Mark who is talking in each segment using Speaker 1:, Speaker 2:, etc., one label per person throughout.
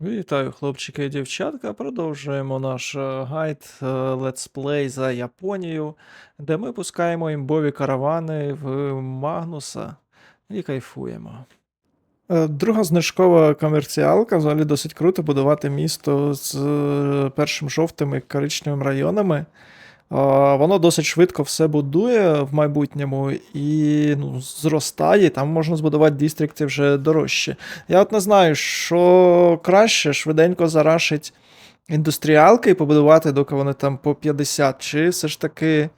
Speaker 1: Вітаю, хлопчики і дівчатка. Продовжуємо наш е, гайд Play за Японію, де ми пускаємо імбові каравани в Магнуса і кайфуємо. Е, Друга знижкова комерціалка. Взагалі досить круто будувати місто з е, першим жовтим і коричневим районами. Воно досить швидко все будує в майбутньому і ну, зростає. Там можна збудувати дістрикти вже дорожче. Я от не знаю, що краще швиденько зарашить індустріалки і побудувати, доки вони там по 50, чи все ж таки е,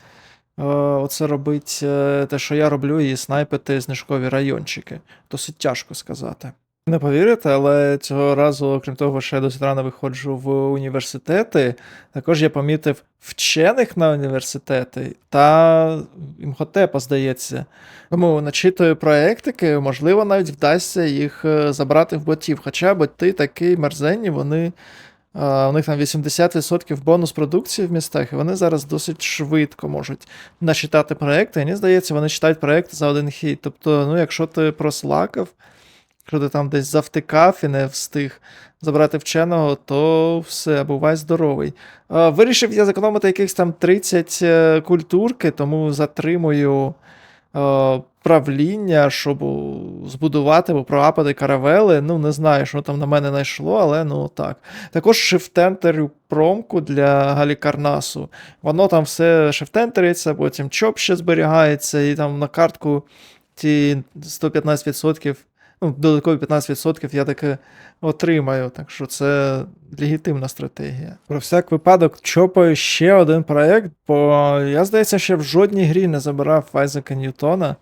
Speaker 1: оце робить е, те, що я роблю, і снайпити знижкові райончики. Досить тяжко сказати. Не повірите, але цього разу, окрім того, що я досить рано виходжу в університети, також я помітив вчених на університети та імхотепа, здається. Тому начитую проектики, можливо, навіть вдасться їх е, забрати в ботів. Хоча боти такі мерзенні, вони. е, У них там 80% бонус продукції в містах, і вони зараз досить швидко можуть начитати проекти. Мені здається, вони читають проекти за один хід. Тобто, ну, якщо ти прослакав, якщо ти там десь завтикав і не встиг забрати вченого, то все, бувай здоровий. Е, Вирішив я зекономити якихось там 30 е, культурки, тому затримую е, правління, щоб збудувати або проапати каравели. Ну, не знаю, що там на мене знайшло, але ну так. Також шифтентерю промку для Галікарнасу. Воно там все шифтентериться, потім чоп ще зберігається, і там на картку ті 115%, ну, додаткові 15% я таки отримаю. Так що це легітимна стратегія. Про всяк випадок чопаю ще один проект, бо я, здається, ще в жодній грі не забирав Айзека Ньютона.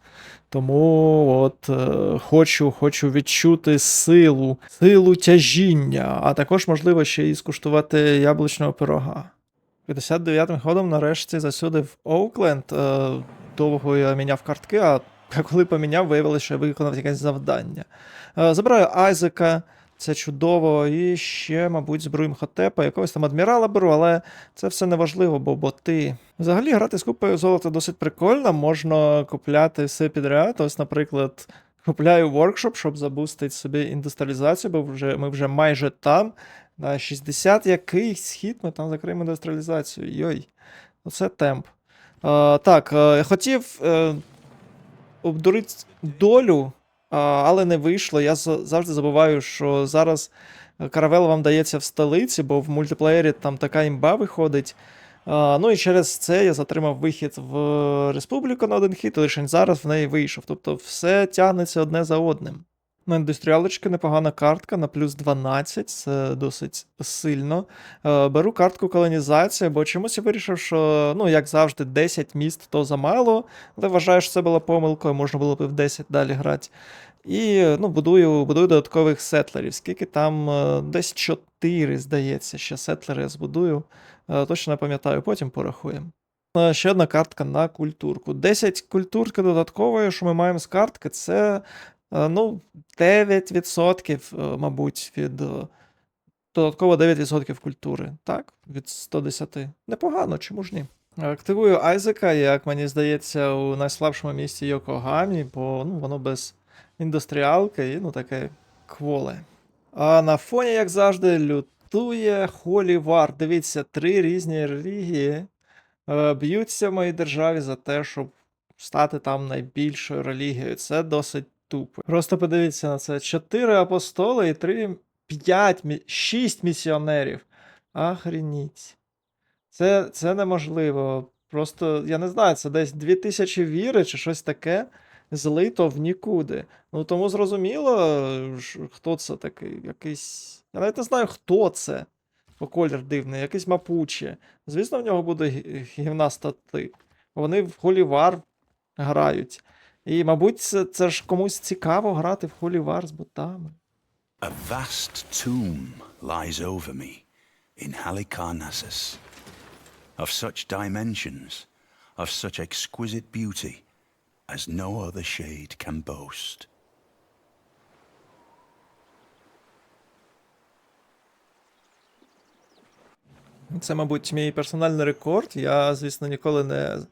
Speaker 1: Тому от е, хочу, хочу відчути силу, силу тяжіння, а також, можливо, ще і скуштувати яблучного пирога. 59-м ходом нарешті засюди в Оукленд. Е, довго я міняв картки, а коли поміняв, виявилося, що я виконав якесь завдання. Е, забираю Айзека, це чудово, і ще, мабуть, зброю Мхотепа, якогось там адмірала беру, але це все не важливо, бо боти. Взагалі, грати з купою золота досить прикольно, можна купляти все підряд. Ось, наприклад, купляю воркшоп, щоб забустити собі індустріалізацію, бо вже, ми вже майже там. На 60 якийсь схід ми там закриємо індустріалізацію. Йой, оце темп. А, так, е, хотів е, обдурити долю, але не вийшло. Я завжди забуваю, що зараз каравел вам дається в столиці, бо в мультиплеєрі там така імба виходить. Ну і через це я затримав вихід в республіку на один хід, і лише зараз в неї вийшов. Тобто все тягнеться одне за одним. На індустріалочки непогана картка на плюс 12, це досить сильно. Е, беру картку колонізація, бо чомусь я вирішив, що, ну, як завжди, 10 міст то замало, але вважаю, що це була помилкою, можна було б в 10 далі грати. І ну, будую, будую додаткових сетлерів. Скільки там е, десь 4, здається, ще сетлери я збудую. Е, Точно не пам'ятаю, потім порахуємо. Ще одна картка на культурку. 10 культурки додаткової, що ми маємо з картки, це ну, 9%, е, мабуть, від. е, Додатково 9% культури. Так, від 110. Непогано, чому ж ні? Активую Айзека, як мені здається, у найслабшому місці Йокогамі, бо ну, воно без індустріалки і ну таке кволе. А на фоні, як завжди, лютує Холівар. Дивіться, три різні релігії е, б'ються в моїй державі за те, щоб стати там найбільшою релігією. Це досить тупо. Просто подивіться на це: чотири апостоли і три, п'ять, шість місіонерів. Охреніть. Це, це неможливо. Просто, я не знаю, це десь 2000 віри чи щось таке злито в нікуди. Ну тому зрозуміло, хто це такий. Якийсь. Я навіть не знаю, хто це. Бо колір дивний, якийсь мапуче. Звісно, в нього буде гі- гівна стати. Вони в Холівар грають. І, мабуть, це, це ж комусь цікаво грати в Холівар з ботами.
Speaker 2: A vast tomb lies over me in Halicarnassus, of such dimensions, of such exquisite beauty, as no other shade can boast.
Speaker 1: Це, мабуть, мій персональний рекорд. Я, звісно, ніколи не, ну,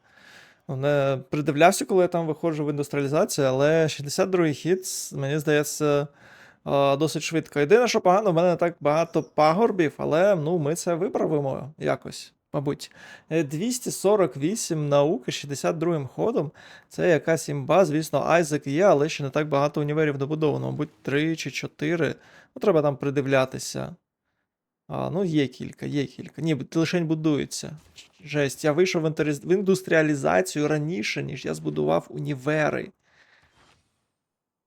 Speaker 1: не придивлявся, коли я там виходжу в індустріалізацію, але 62-й хід, мені здається, е, досить швидко. Єдине, що погано, в мене не так багато пагорбів, але ну, ми це виправимо якось, мабуть. Е, 248 науки 62-м ходом. Це якась імба. Звісно, Айзек є, але ще не так багато універів добудовано. Мабуть, 3 чи 4. Ну, треба там придивлятися. А, ну, є кілька, є кілька. Ні, лишень будується. Жесть, я вийшов в, індустріалізацію раніше, ніж я збудував універи.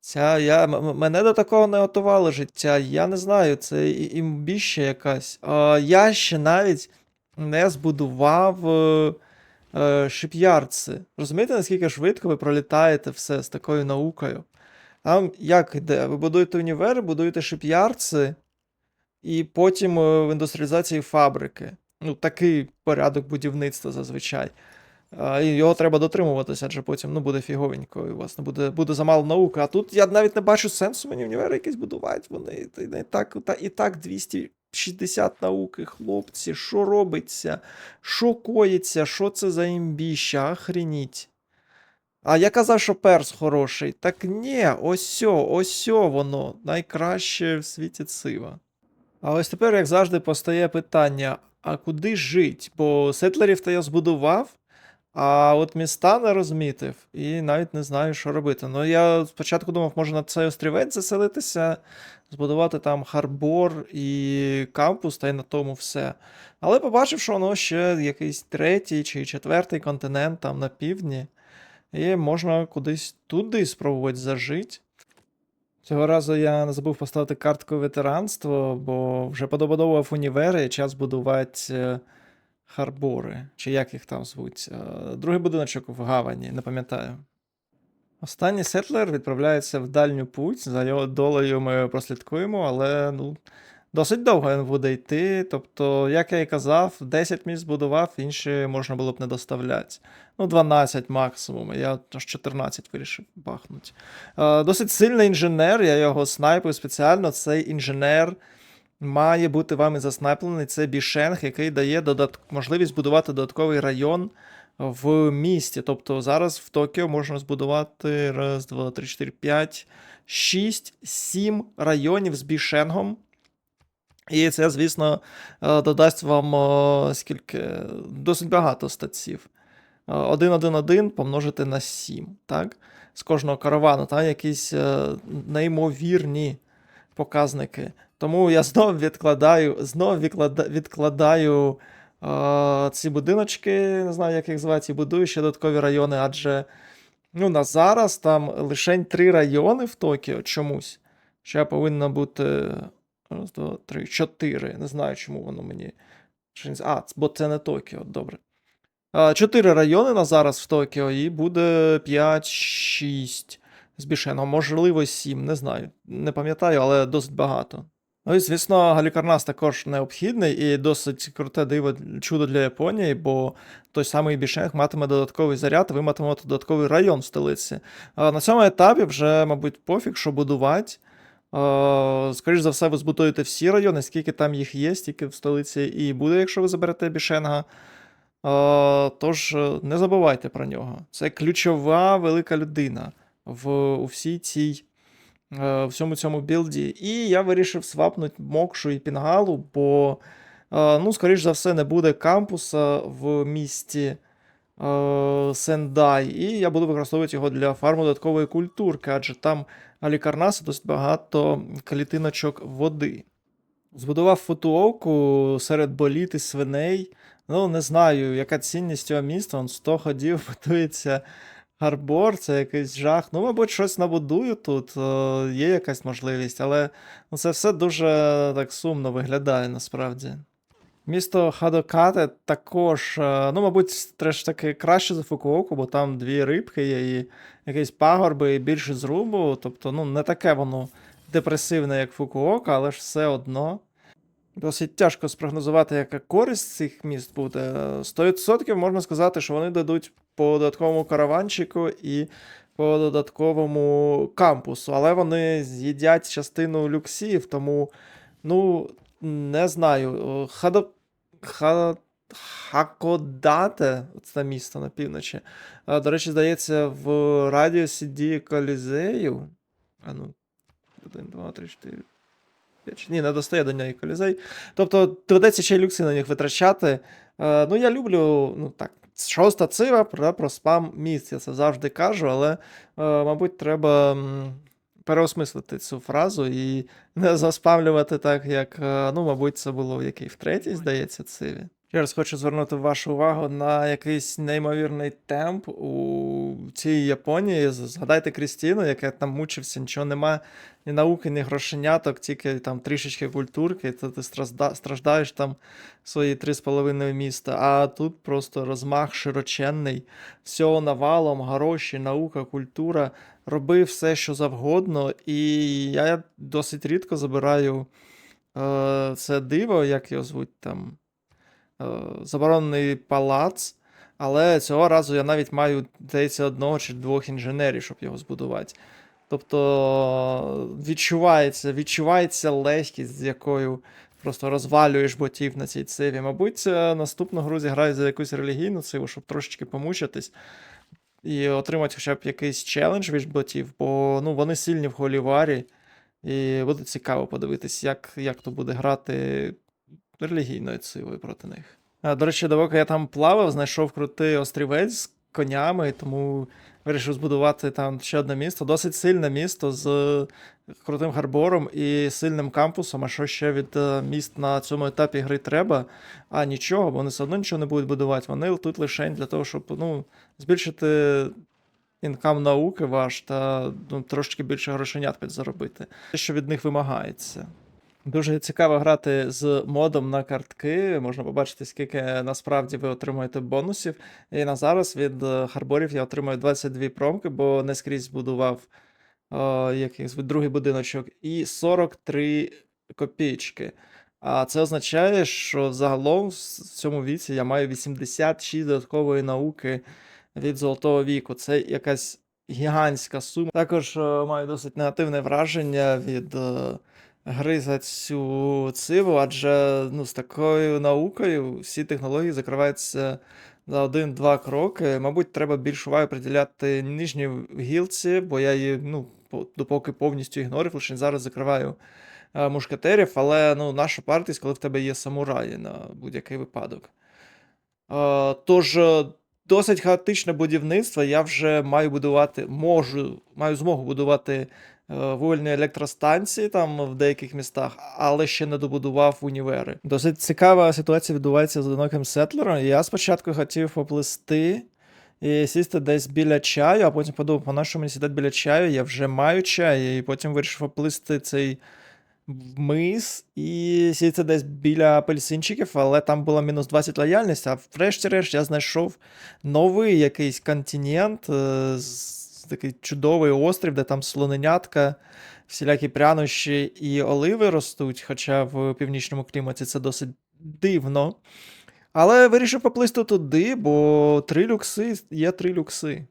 Speaker 1: Ця, я, мене до такого не готувало життя. Я не знаю, це імбіща якась. А, я ще навіть не збудував е, е, шип'ярдси. Розумієте, наскільки швидко ви пролітаєте все з такою наукою? Там як іде? Ви будуєте універи, будуєте шип'ярдси, і потім е, в індустріалізації фабрики. Ну, такий порядок будівництва зазвичай. І його треба дотримуватися, адже потім ну, буде фіговенько, і у вас не буде, буде замало науки. А тут я навіть не бачу сенсу мені універи якісь будувати. Вони і, так, та, і так 260 науки, хлопці, що робиться, що коїться, що це за імбіща, охреніть. А я казав, що перс хороший. Так ні, ось ось воно, найкраще в світі цива. А ось тепер, як завжди, постає питання: а куди жить? Бо сетлерів то я збудував, а от міста не розмітив і навіть не знаю, що робити. Ну, я спочатку думав, може на цей острівець заселитися, збудувати там харбор і кампус, та й на тому все. Але побачив, що воно ще якийсь третій чи четвертий континент там на півдні, і можна кудись туди спробувати зажити. Цього разу я не забув поставити картку ветеранство, бо вже подобудовував універи час будувати е, харбори, чи як їх там звуть. Е, Другий будиночок в Гавані, не пам'ятаю. Останній сетлер відправляється в дальню путь. За його долею ми прослідкуємо, але ну, досить довго він буде йти. Тобто, як я і казав, 10 місць будував, інші можна було б не доставляти. Ну, 12 максимум. Я аж 14 вирішив бахнути. Е, Досить сильний інженер, я його снайпив спеціально. Цей інженер має бути вами заснайплений. Це бішенг, який дає додат... можливість будувати додатковий район в місті. Тобто зараз в Токіо можна збудувати раз, два, три, чотири, п'ять, шість, сім районів з бішенгом. І це, звісно, е, додасть вам е, скільки досить багато статців. 1-1-1 помножити на 7, так? З кожного каравану, так? якісь е, неймовірні показники. Тому я знов відкладаю, знов відклада, відкладаю е, ці будиночки, не знаю, як їх звати, і будую ще додаткові райони, адже ну, на зараз там лише три райони в Токіо чомусь. Ще повинно бути. Раз, два, три, чотири. Не знаю, чому воно мені. А, бо це не Токіо, добре. Чотири райони на зараз в Токіо, і буде 5-6 з бішеном. Можливо, 7, не знаю. Не пам'ятаю, але досить багато. Ну і, звісно, Галікарнас також необхідний і досить круте диво чудо для Японії, бо той самий бішенг матиме додатковий заряд, ви матимете додатковий район в столиці. На цьому етапі вже, мабуть, пофіг, що будувати. Скоріше за все, ви збудуєте всі райони, скільки там їх є, стільки в столиці і буде, якщо ви заберете бішенга. Тож е, не забувайте про нього. Це ключова велика людина в у всій цій е, всьому цьому білді. І я вирішив свапнути Мокшу і Пінгалу, бо, е, ну, скоріш за все, не буде кампуса в місті Сендай, і я буду використовувати його для фарму додаткової культурки, адже там Алікарнаса досить багато клітиночок води. Збудував футуовку серед боліт і свиней. Ну, не знаю, яка цінність цього міста. Он 100 ходів будується гарбор, це якийсь жах. Ну, мабуть, щось набудую тут. е, Є якась можливість, але ну, це все дуже так сумно виглядає насправді. Місто Хадокате також, е, ну, мабуть, треш таки краще за Фукуоку, бо там дві рибки є, і якісь пагорби, і більше зрубу. Тобто, ну, не таке воно депресивне, як Фукуока, але ж все одно. Досить тяжко спрогнозувати, яка користь цих міст буде. 100% можна сказати, що вони дадуть по додатковому караванчику і по додатковому кампусу, але вони з'їдять частину люксів, тому, ну, не знаю. Хадо... Ха... Хакодате, це місто на півночі. До речі, здається, в радіусі дії Колізею. А ну, 1, 2, 3, 4. 5. Ні, не достає до неї колізей. Тобто доведеться ще й люкси на них витрачати. Ну, я люблю, ну так, шоста цива про, про спам місць. Я це завжди кажу, але, мабуть, треба переосмислити цю фразу і не заспамлювати так, як, е, ну, мабуть, це було в якій в третій, здається, циві. Ще раз хочу звернути вашу увагу на якийсь неймовірний темп у цій Японії. Згадайте Крістіну, яка там мучився, нічого нема, ні науки, ні грошеняток, тільки там трішечки культурки, то ти страждаєш там свої три з половиною міста. А тут просто розмах широченний, всього навалом, гроші, наука, культура. Роби все, що завгодно, і я досить рідко забираю е, це диво, як його звуть там заборонений палац, але цього разу я навіть маю, здається, одного чи двох інженерів, щоб його збудувати. Тобто відчувається, відчувається легкість, з якою просто розвалюєш ботів на цій циві. Мабуть, е, наступну гру зіграю за якусь релігійну циву, щоб трошечки помучитись. І отримати хоча б якийсь челендж від ботів, бо ну, вони сильні в голіварі. І буде цікаво подивитись, як, як то буде грати релігійною цивою проти них. А, До речі, довго я там плавав, знайшов крутий острівець з конями, тому вирішив збудувати там ще одне місто. Досить сильне місто з крутим гарбором і сильним кампусом. А що ще від е, міст на цьому етапі гри треба? А нічого, бо вони все одно нічого не будуть будувати. Вони тут лише для того, щоб ну, збільшити інкам науки ваш та ну, трошки більше грошенят підзаробити. Те, що від них вимагається. Дуже цікаво грати з модом на картки. Можна побачити, скільки насправді ви отримуєте бонусів. І на зараз від е, харборів я отримую 22 промки, бо не скрізь будував е, якийсь другий будиночок, і 43 копійки. А це означає, що загалом в цьому віці я маю 86 додаткової науки від золотого віку. Це якась гігантська сума. Також е, маю досить негативне враження від. е, гри за цю циву, адже ну, з такою наукою всі технології закриваються за один-два кроки. Мабуть, треба більш уваги приділяти нижній гілці, бо я її, ну, допоки повністю ігнорив, лише зараз закриваю е, мушкетерів, але ну, наша партість, коли в тебе є самураї на будь-який випадок. Е, Тож, е, досить хаотичне будівництво. Я вже маю будувати, можу, маю змогу будувати е, вугільні електростанції там в деяких містах, але ще не добудував універи. Досить цікава ситуація відбувається з одиноким сетлером. Я спочатку хотів поплисти. І сісти десь біля чаю, а потім подумав, по нашому мені сідати біля чаю, я вже маю чай, і потім вирішив оплисти цей мис і сісти десь біля апельсинчиків, але там була мінус 20 лояльність, а врешті-решт я знайшов новий якийсь континент, е, такий чудовий острів, де там слоненятка, всілякі прянощі і оливи ростуть, хоча в північному кліматі це досить дивно. Але вирішив поплисти туди, бо три люкси є три люкси.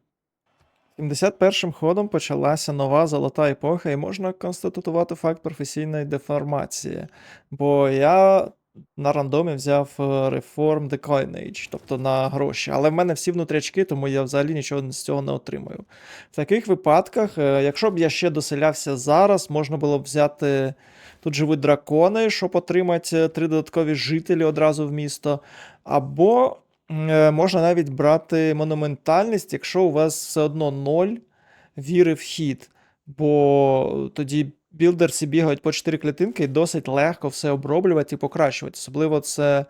Speaker 1: 71-м ходом почалася нова золота епоха, і можна констатувати факт професійної деформації. Бо я на рандомі взяв е, Reform the Coinage, тобто на гроші. Але в мене всі внутрячки, тому я взагалі нічого з цього не отримую. В таких випадках, е, якщо б я ще доселявся зараз, можна було б взяти. Тут живуть дракони, щоб отримати е, три додаткові жителі одразу в місто. Або можна навіть брати монументальність, якщо у вас все одно ноль віри в хід. Бо тоді білдерці бігають по 4 клітинки і досить легко все оброблювати і покращувати. Особливо це е,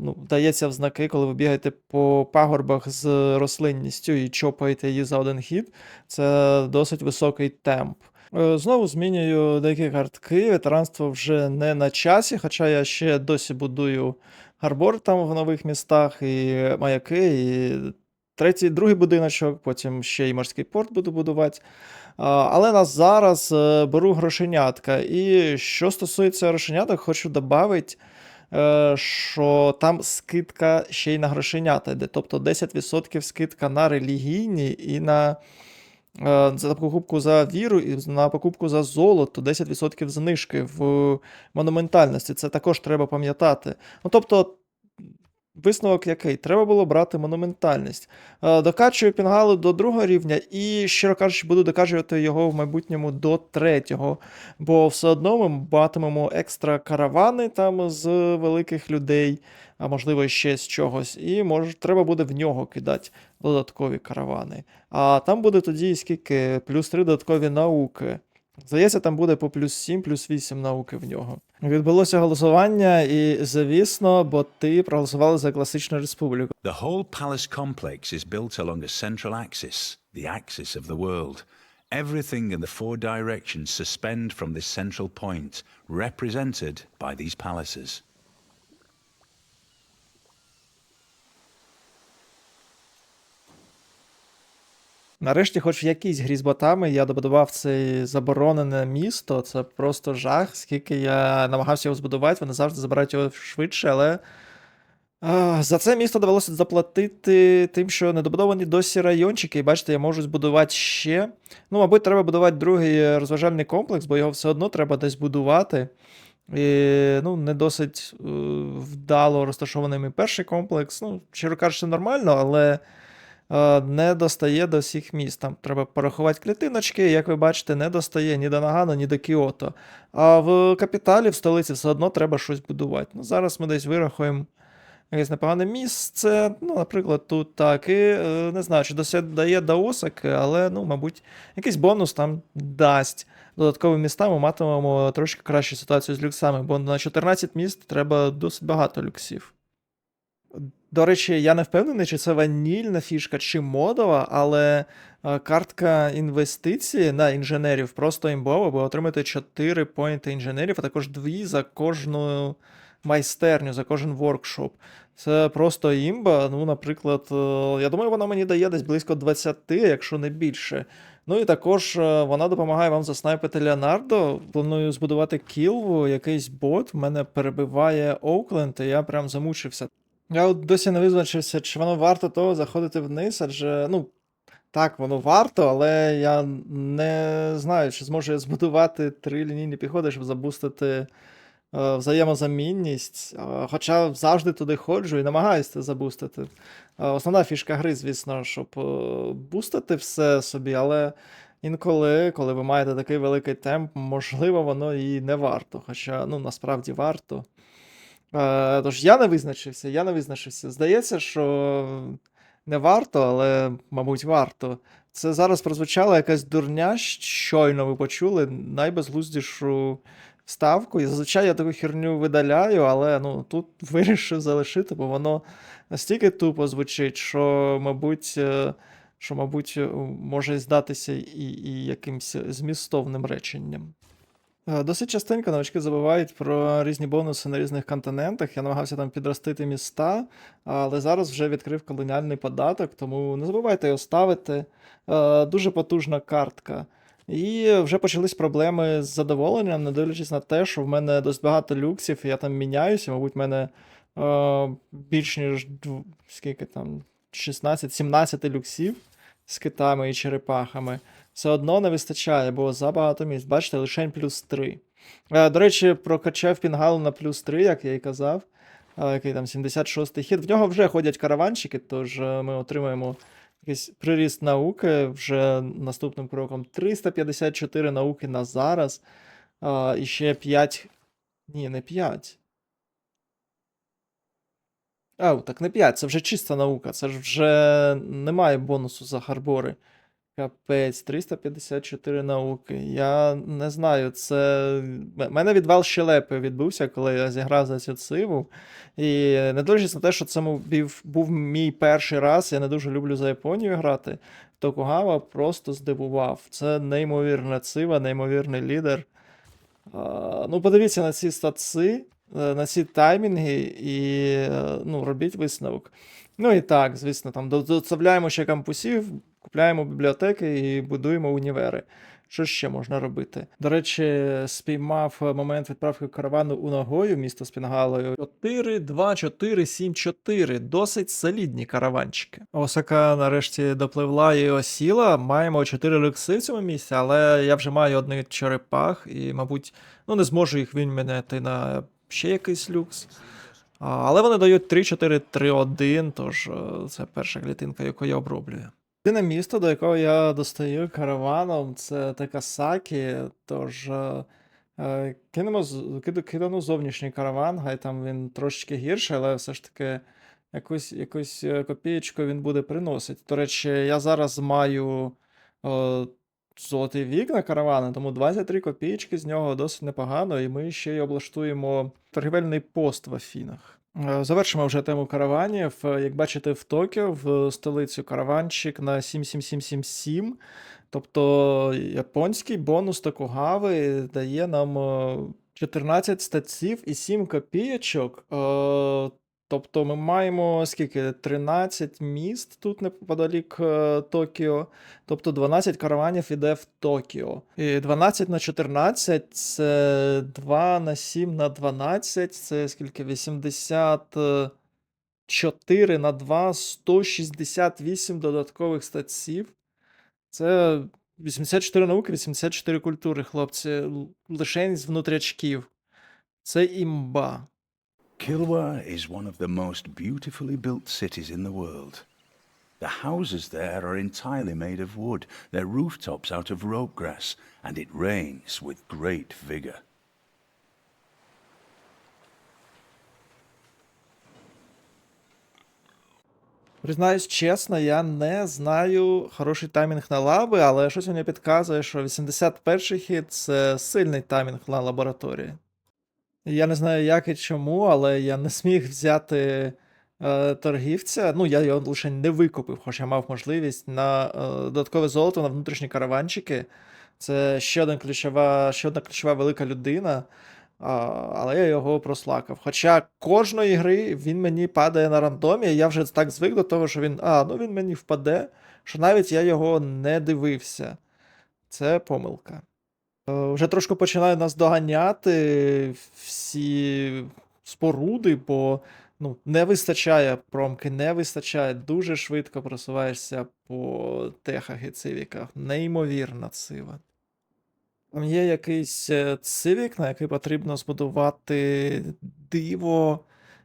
Speaker 1: ну, дається в знаки, коли ви бігаєте по пагорбах з рослинністю і чопаєте її за один хід. Це досить високий темп. Е, Знову змінюю деякі картки. Ветеранство вже не на часі, хоча я ще досі будую гарбор там в нових містах, і маяки, і третій, другий будиночок, потім ще й морський порт буду будувати. Але на зараз е, беру грошенятка. І що стосується грошеняток, хочу додати, що там скидка ще й на грошенята йде. Тобто 10% скидка на релігійні і на е, за покупку за віру і на покупку за золото 10% знижки в монументальності. Це також треба пам'ятати. Ну, тобто, Висновок який? Треба було брати монументальність. Е, Докачую пінгалу до другого рівня і, щиро кажучи, буду докачувати його в майбутньому до третього. Бо все одно ми матимемо екстра каравани там з великих людей, а можливо ще з чогось. І може, треба буде в нього кидати додаткові каравани. А там буде тоді скільки? Плюс 3 додаткові науки. Здається, там буде по плюс 7, плюс 8 науки в нього. Відбулося голосування, і, звісно, боти проголосували за класичну республіку.
Speaker 2: The whole palace complex is built along a central axis, the axis of the world. Everything in the four directions suspend from this central point, represented by these palaces.
Speaker 1: Нарешті, хоч в якійсь грі з ботами, я добудував це заборонене місто. Це просто жах. Скільки я намагався його збудувати, вони завжди забирають його швидше, але за це місто довелося заплатити тим, що недобудовані досі райончики. І бачите, я можу збудувати ще. Ну, мабуть, треба будувати другий розважальний комплекс, бо його все одно треба десь будувати. І, ну, не досить е, вдало розташований перший комплекс. Ну, щиро кажучи, нормально, але не достає до всіх міст. Там треба порахувати клітиночки, як ви бачите, не достає ні до Нагану, ні до Кіото. А в капіталі, в столиці, все одно треба щось будувати. Ну, зараз ми десь вирахуємо якесь непогане місце. Ну, наприклад, тут так. І е, не знаю, чи досягає до Осаки, але, ну, мабуть, якийсь бонус там дасть. Додаткові міста ми матимемо трошки кращу ситуацію з люксами, бо на 14 міст треба досить багато люксів. До речі, я не впевнений, чи це ванільна фішка, чи модова, але е, картка інвестиції на інженерів просто імбова, бо отримати 4 поінти інженерів, а також 2 за кожну майстерню, за кожен воркшоп. Це просто імба. Ну, наприклад, е, я думаю, вона мені дає десь близько 20, якщо не більше. Ну і також е, вона допомагає вам заснайпити Леонардо. Планую збудувати кілву, якийсь бот. Мене перебиває Оукленд, і я прям замучився. Я от досі не визначився, чи воно варто того заходити вниз, адже, ну, так, воно варто, але я не знаю, чи зможу я збудувати три лінійні піхоти, щоб забустити е, взаємозамінність. Е, Хоча завжди туди ходжу і намагаюся забустити. Е, Основна фішка гри, звісно, щоб е, бустити все собі, але інколи, коли ви маєте такий великий темп, можливо, воно і не варто. Хоча, ну, насправді варто. Е, Тож я не визначився, я не визначився. Здається, що не варто, але, мабуть, варто. Це зараз прозвучала якась дурня, щойно ви почули найбезглуздішу ставку. І зазвичай я таку херню видаляю, але ну, тут вирішив залишити, бо воно настільки тупо звучить, що, мабуть, е, що, мабуть, е, може здатися і, і якимсь змістовним реченням. Е, Досить частенько новачки забувають про різні бонуси на різних континентах. Я намагався там підростити міста, але зараз вже відкрив колоніальний податок, тому не забувайте його ставити. Е, Дуже потужна картка. І вже почались проблеми з задоволенням, не дивлячись на те, що в мене досить багато люксів, і я там міняюся. Мабуть, в мене е, більш ніж скільки там 16-17 люксів з китами і черепахами все одно не вистачає, бо забагато місць. Бачите, лише плюс 3. Е, До речі, прокачав пінгалу на плюс 3, як я і казав. Е, Який там 76-й хід. В нього вже ходять караванчики, тож е, ми отримаємо якийсь приріст науки вже наступним кроком. 354 науки на зараз. І ще 5. Ні, не 5. Ау, так не 5, це вже чиста наука. Це ж вже немає бонусу за харбори. Капець, 354 науки. Я не знаю, це. Мене відвал щелепи відбувся, коли я зіграв за цю циву. І не дивлячись на те, що це був, мій перший раз, я не дуже люблю за Японію грати. Токугава просто здивував. Це неймовірна цива, неймовірний лідер. Ну, подивіться на ці статси, е, на ці таймінги і е, ну, робіть висновок. Ну і так, звісно, там до- доставляємо ще кампусів, купляємо бібліотеки і будуємо універи. Що ще можна робити? До речі, спіймав момент відправки каравану у ногою місто з Пінгалою. 4, 2, 4, 7, 4. Досить солідні караванчики. Осака нарешті допливла і осіла. Маємо 4 люкси в цьому місці, але я вже маю одних черепах і, мабуть, ну не зможу їх виміняти на ще якийсь люкс. Але вони дають 3-4-3-1, тож е, це перша клітинка, яку я оброблюю. Єдине місто, до якого я достаю караваном, це Такасакі, тож е, е, кинемо, киду, кидану зовнішній караван, хай там він трошечки гірший, але все ж таки якусь, якусь е, копієчку він буде приносити. До речі, я зараз маю е, золотий вік на каравани, тому 23 копійки з нього досить непогано, і ми ще й облаштуємо торгівельний пост в Афінах. Е, Завершимо вже тему караванів. Е, Як бачите, в Токіо, в столицю караванчик на 77777. Тобто японський бонус Токугави дає нам е, 14 статців і 7 копійочок. Е, Тобто ми маємо скільки? 13 міст тут неподалік е, Токіо. Тобто 12 караванів іде в Токіо. І 12 на 14 це 2 на 7 на 12. Це скільки? 84 на 2, 168 додаткових статців. Це 84 науки, 84 культури, хлопці. Лишень з внутрячків. Це імба.
Speaker 2: Kilwa is one of the most beautifully built cities in the world. The houses there are entirely made of wood, their rooftops out of rope grass, and it rains with great vigour.
Speaker 1: Признаюсь чесно, я не знаю хороший таймінг на лаби, але щось мені підказує, що 81-й хід це сильний таймінг на лабораторії. Я не знаю, як і чому, але я не зміг взяти е, торгівця. Ну, я його лише не викупив, хоча мав можливість на е, додаткове золото на внутрішні караванчики. Це ще одна ключова, ще одна ключова велика людина. Але я його прослакав. Хоча кожної гри він мені падає на рандомі, я вже так звик до того, що він. А, ну він мені впаде, що навіть я його не дивився. Це помилка. Е, Вже трошки починаю нас доганяти всі споруди, бо ну, не вистачає промки, не вистачає. Дуже швидко просуваєшся по техах і цивіках. Неймовірна цива. Там є якийсь е, цивік, на який потрібно збудувати диво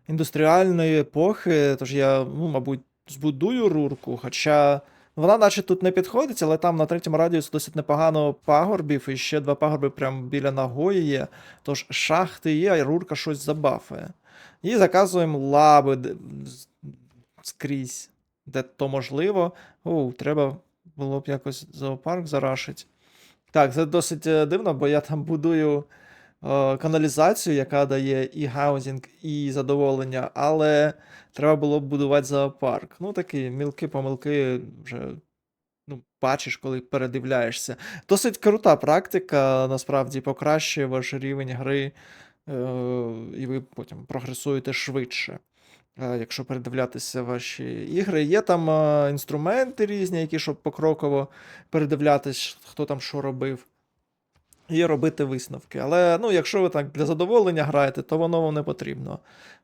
Speaker 1: індустріальної епохи. Тож я, ну, мабуть, збудую рурку, хоча вона наче тут не підходить, але там на третьому радіусі досить непогано пагорбів, і ще два пагорби прямо біля нагої є. Тож шахти є, а рурка щось забафає. І заказуємо лаби скрізь, де то можливо. О, треба було б якось зоопарк зарашить. Так, це досить е, дивно, бо я там будую каналізацію, яка дає і гаузінг, і задоволення, але треба було б будувати зоопарк. Ну, такі мілкі помилки вже ну, бачиш, коли передивляєшся. Досить крута практика, насправді покращує ваш рівень гри, е, і ви потім прогресуєте швидше. е, Якщо передивлятися ваші ігри, є там е, інструменти різні, які щоб покроково передивлятись, хто там що робив, і робити висновки. Але ну, якщо ви так для задоволення граєте, то воно вам не потрібно.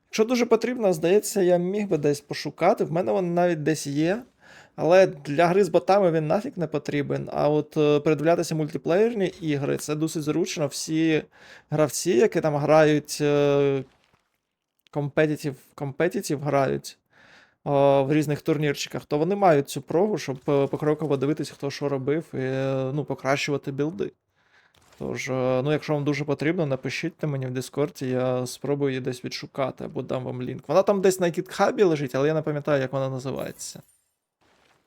Speaker 1: Якщо дуже потрібно, здається, я міг би десь пошукати. В мене він навіть десь є. Але для гри з ботами він нафіг не потрібен. А от е, передивлятися мультиплеєрні ігри це досить зручно. Всі гравці, які там грають е, компетітів, компетітів грають о, в різних турнірчиках, то вони мають цю прогу, щоб е, покроково дивитися, хто що робив, і е, ну, покращувати білди. Тож, е, ну, якщо вам дуже потрібно, напишіть мені в Дискорді, я спробую її десь відшукати або дам вам лінк. Вона там десь на GitHub лежить, але я не пам'ятаю, як вона називається.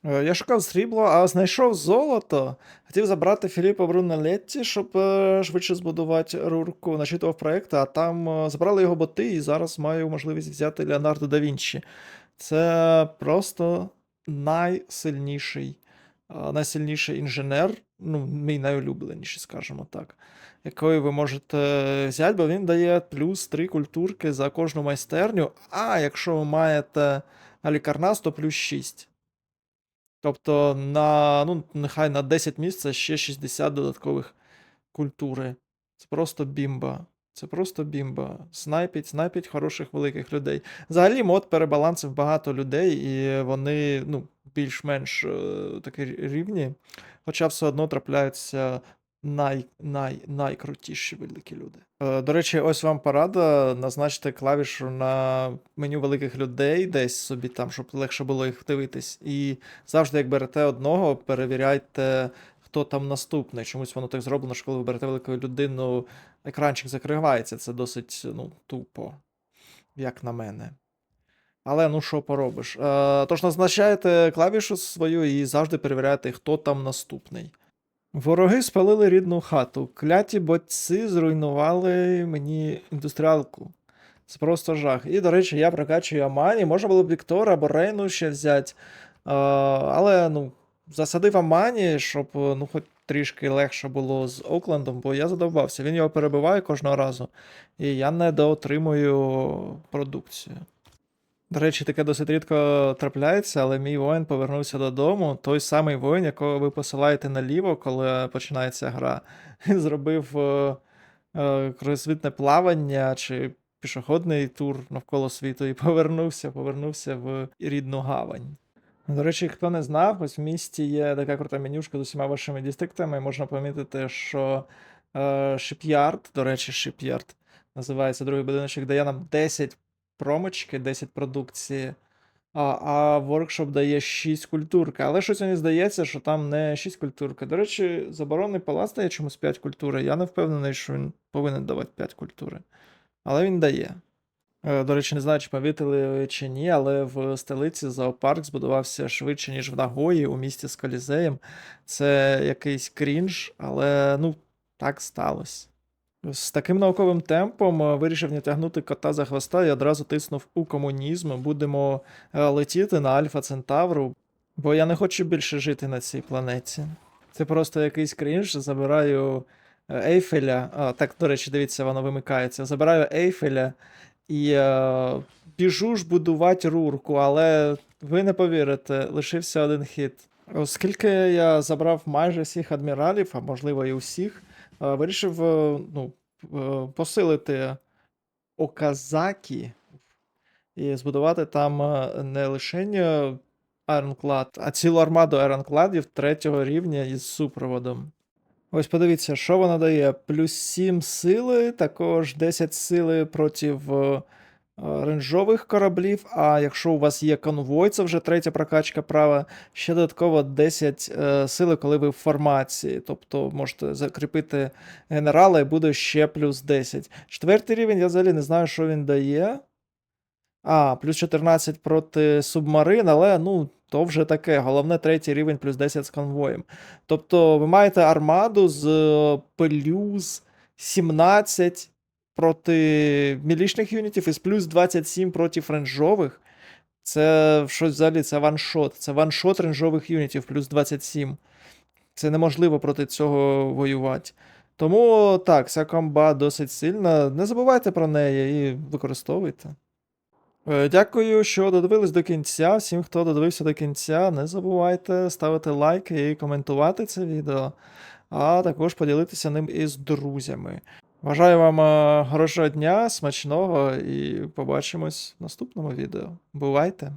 Speaker 1: Е, Я шукав срібло, а знайшов золото. Хотів забрати Філіппа Брунелетті, щоб е, швидше збудувати рурку. Начитував проєкт, а там забрали його боти, і зараз маю можливість взяти Леонардо да Вінчі. Це просто найсильніший, найсильніший інженер, ну, мій найулюбленіший, скажімо так, якої ви можете взяти, бо він дає плюс 3 культурки за кожну майстерню. А якщо ви маєте Алікарнас, то плюс 6. Тобто на, ну, нехай на 10 місць це ще 60 додаткових культури. Це просто бімба. Це просто бімба. Снайпіть, снайпіть хороших великих людей. Взагалі, мод перебалансив багато людей, і вони ну, більш-менш е, такі рівні. Хоча все одно трапляються най, най, найкрутіші великі люди. Е, до речі, ось вам порада. Назначте клавішу на меню великих людей, десь собі там, щоб легше було їх дивитись. І завжди, як берете одного, перевіряйте, хто там наступний. Чомусь воно так зроблено, що коли ви берете велику людину, екранчик закривається. Це досить ну, тупо, як на мене. Але ну що поробиш? Е, тож назначаєте клавішу свою і завжди перевіряєте, хто там наступний. Вороги спалили рідну хату. Кляті ботці зруйнували мені індустріалку. Це просто жах. І, до речі, я прокачую Амані. Можна було б Віктора або Рейну ще взяти. Е, але ну, засадив Амані, щоб ну, хоч трішки легше було з Оклендом, бо я задовбався. Він його перебиває кожного разу. І я недоотримую продукцію. До речі, таке досить рідко трапляється, але мій воїн повернувся додому. Той самий воїн, якого ви посилаєте наліво, коли починається гра, зробив е, е, кругосвітне плавання чи пішохідний тур навколо світу і повернувся, повернувся в рідну гавань. До речі, хто не знав, ось в місті є така крута менюшка з усіма вашими дістриктами. Можна помітити, що е, Shipyard, до речі, Shipyard називається другий будиночок, дає нам 10 промочки, 10 продукції, а, а воркшоп дає 6 культурки. Але щось мені здається, що там не 6 культурки. До речі, заборонний палац дає чомусь 5 культури. Я не впевнений, що він повинен давати 5 культури. Але він дає. Е, До речі, не знаю, чи помітили чи ні, але в столиці зоопарк збудувався швидше, ніж в Нагої у місті з Колізеєм. Це якийсь крінж, але ну, так сталося. З таким науковим темпом е, вирішив не тягнути кота за хвоста і одразу тиснув у комунізм. Будемо е, летіти на Альфа Центавру, бо я не хочу більше жити на цій планеті. Це просто якийсь крінж. Забираю Ейфеля. А, так, до речі, дивіться, воно вимикається. Забираю Ейфеля і е, біжу ж будувати рурку, але ви не повірите, лишився один хід. Оскільки я забрав майже всіх адміралів, а можливо і усіх, е, вирішив е, ну, е, посилити Оказакі і збудувати там е, не лише Ironclad, а цілу армаду Ironcladів третього рівня із супроводом. Ось подивіться, що вона дає. Плюс 7 сили, також 10 сили проти е, ренжових кораблів. А якщо у вас є конвой, це вже третя прокачка права, ще додатково 10 е, сили, коли ви в формації. Тобто можете закріпити генерала і буде ще плюс 10. Четвертий рівень, я взагалі не знаю, що він дає. А, плюс 14 проти субмарин, але ну, то вже таке. Головне, третій рівень плюс 10 з конвоєм. Тобто ви маєте армаду з е, плюс 17 проти мілічних юнітів і з плюс 27 проти ренжових. Це щось взагалі, це ваншот. Це ваншот ренжових юнітів плюс 27. Це неможливо проти цього воювати. Тому так, ця комба досить сильна. Не забувайте про неї і використовуйте. Е, Дякую, що додивились до кінця. Всім, хто додивився до кінця, не забувайте ставити лайки і коментувати це відео, а також поділитися ним із друзями. Бажаю вам е, хорошого дня, смачного і побачимось в наступному відео. Бувайте!